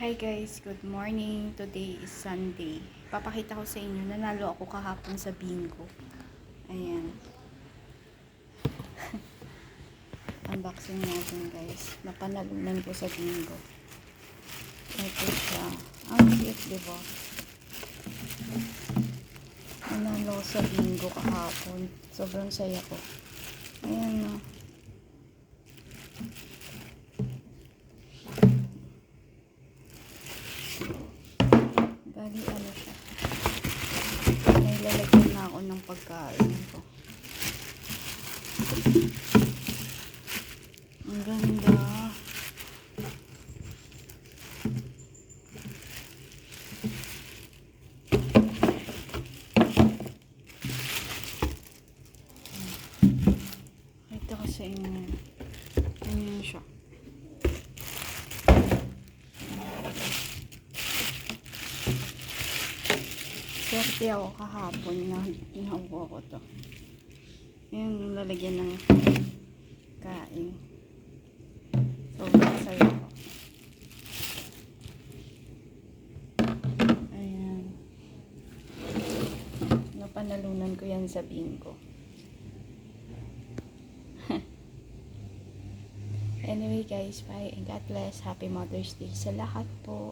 Hi guys, good morning. Today is Sunday. Papakita ko sa inyo, nanalo ako kahapon sa bingo. Ayan. Unboxing natin guys. Napanalunan ko sa bingo. Ito siya. Ang cute, di? Nanalo sa bingo kahapon. Sobrang saya ko. Ayan na. Bali, lalagyan na ako ng pagkain ko. Ang ganda. Ito ko sa inyo. Ganyan siya. Swerte ako kahapon na nakuha ko to. Yan, lalagyan ng kain. Sobrang saya ko. Ayan. Napanalunan ko yan sa bingo. anyway guys, bye and God bless. Happy Mother's Day sa lahat po.